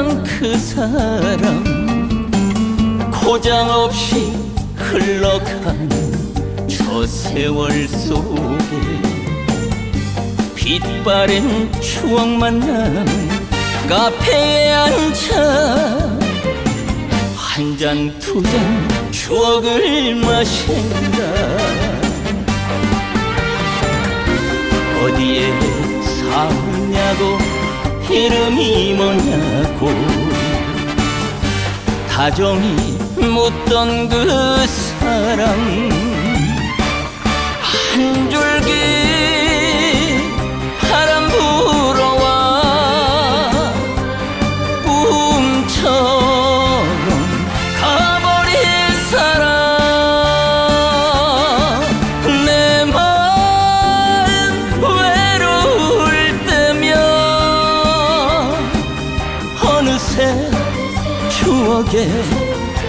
만났던 그 사람 고장 없이 흘러가는 저 세월 속에 빛바랜 추억 만 나는 카페에 앉아 한 잔 두잔 추억을 마신다. 어디에 사느냐고 이름이 뭐냐고. 다정히 묻던 그 사람. 한 줄기 추억에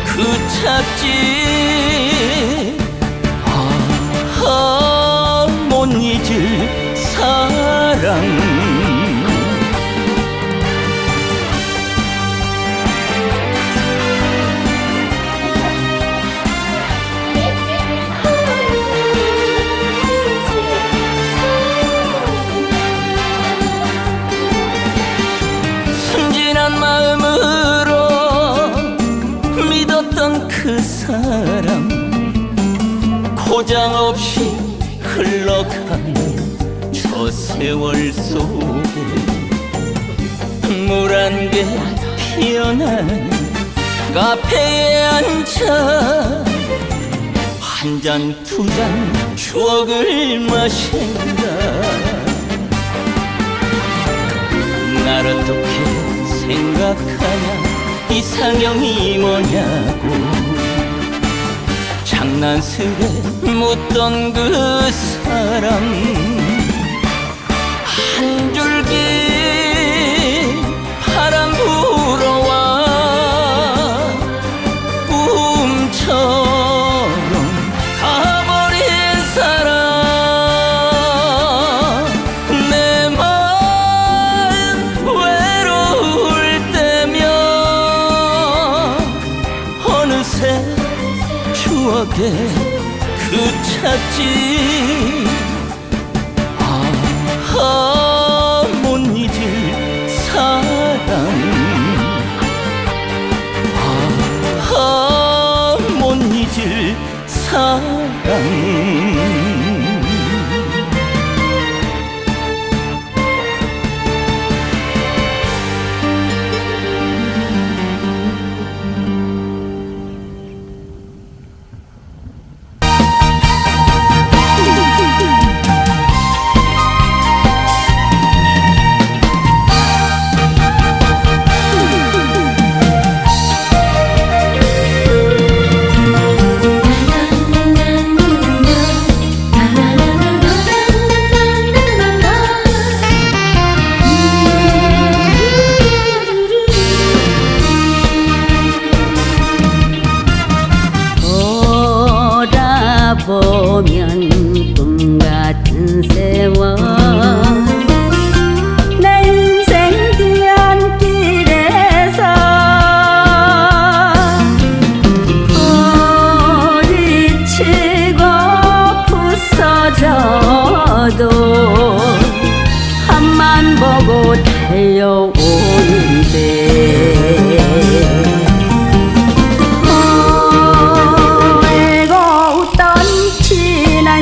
그쳤지 아, 못 잊을 사람 고장 없이 흘러가는 저 세월 속에 물안개 피어난 카페에 앉아 한 잔두잔 추억을 마신다. 날 어떻게 생각하냐? 이상형이 뭐냐고 장난스레 묻던 그 사람. 한 줄기 추억에 그쳤지 아하 못 잊을 사랑. 아하 못 잊을 사랑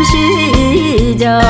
시절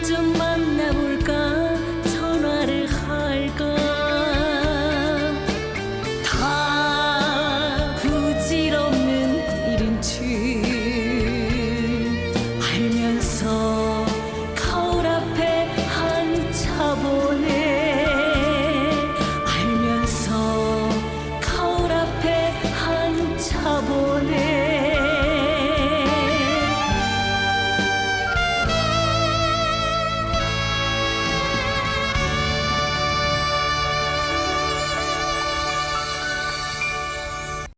into my